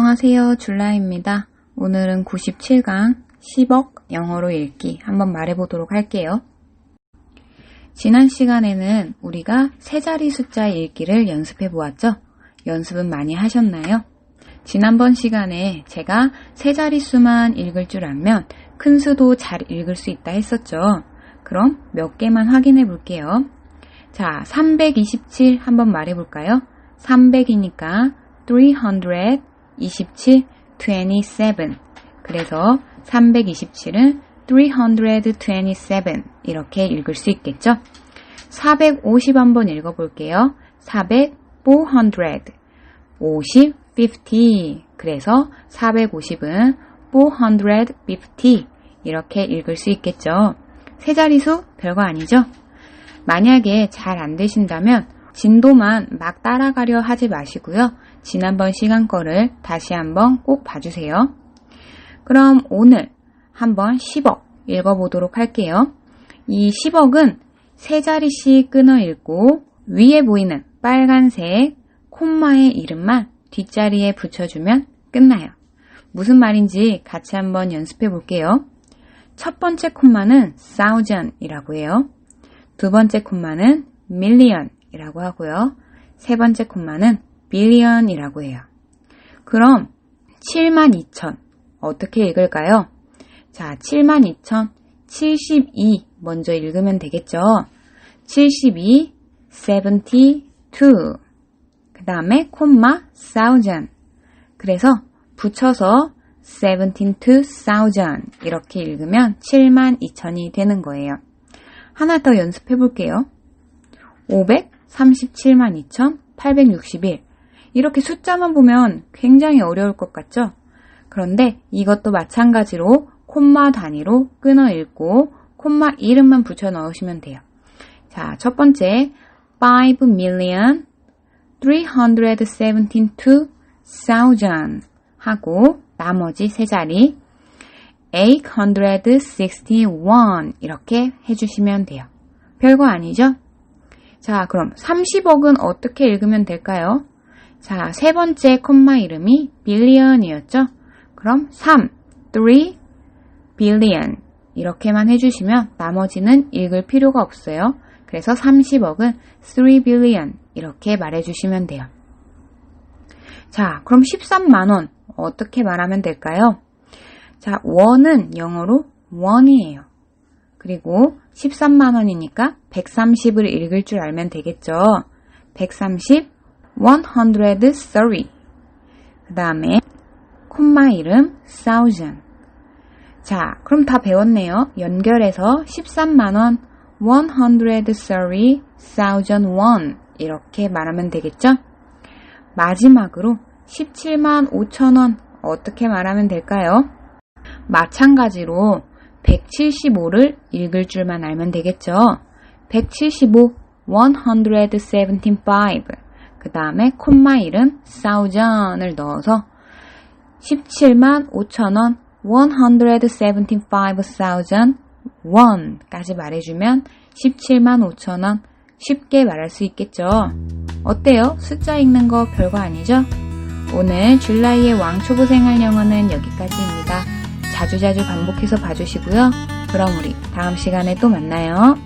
안녕하세요. 줄라입니다. 오늘은 97강 10억 영어로 읽기 한번 말해보도록 할게요. 지난 시간에는 우리가 세 자리 숫자 읽기를 연습해 보았죠? 연습은 많이 하셨나요? 지난번 시간에 제가 세 자릿수만 읽을 줄 알면 큰 수도 잘 읽을 수 있다 했었죠. 그럼 몇 개만 확인해 볼게요. 자, 327 한번 말해 볼까요? 300이니까 300, 27, 27. 그래서 327은 327 이렇게 읽을 수 있겠죠? 450 한번 읽어볼게요. 400, 400, 50, 50. 그래서 450은 450 이렇게 읽을 수 있겠죠. 세 자리수 별거 아니죠? 만약에 잘 안 되신다면 진도만 막 따라가려 하지 마시고요. 지난번 시간 거를 다시 한번 꼭 봐주세요. 그럼 오늘 한번 10억 읽어보도록 할게요. 이 10억은 세 자리씩 끊어 읽고 위에 보이는 빨간색 콤마의 이름만 뒷자리에 붙여주면 끝나요. 무슨 말인지 같이 한번 연습해 볼게요. 첫 번째 콤마는 thousand이라고 해요. 두 번째 콤마는 million 이라고 하고요. 세 번째 콤마는 billion이라고 해요. 그럼 72,000 어떻게 읽을까요? 자, 72,000 72 먼저 읽으면 되겠죠. 72 72 그 다음에 콤마 thousand 그래서 붙여서 17 to thousand 이렇게 읽으면 7만 2천이 되는 거예요. 하나 더 연습해 볼게요. 537만 2천 861 이렇게 숫자만 보면 굉장히 어려울 것 같죠? 그런데 이것도 마찬가지로 콤마 단위로 끊어 읽고 콤마 이름만 붙여 넣으시면 돼요. 자, 첫 번째 5 million 372,000 하고 나머지 세 자리 861 이렇게 해주시면 돼요. 별거 아니죠? 자, 그럼 30억은 어떻게 읽으면 될까요? 자, 세 번째 콤마 이름이 billion이었죠? 그럼 3, 3, billion 이렇게만 해주시면 나머지는 읽을 필요가 없어요. 그래서 30억은 3 billion 이렇게 말해주시면 돼요. 자, 그럼 13만원 어떻게 말하면 될까요? 자, 원은 영어로 원이에요. 그리고 13만원이니까 130을 읽을 줄 알면 되겠죠. 130, 130. 그 다음에 콤마 이름 thousand. 자, 그럼 다 배웠네요. 연결해서 13만원 130,001 이렇게 말하면 되겠죠? 마지막으로 17만 5천원 어떻게 말하면 될까요? 마찬가지로 175를 읽을 줄만 알면 되겠죠? 175, 175. 그 다음에 콤마 이름 thousand을 넣어서 17만 5천원 175,001까지 말해주면 17만 5천원 쉽게 말할 수 있겠죠. 어때요? 숫자 읽는 거 별거 아니죠? 오늘 줄라이의 왕초보 생활 영어는 여기까지입니다. 자주자주 반복해서 봐주시고요. 그럼 우리 다음 시간에 또 만나요.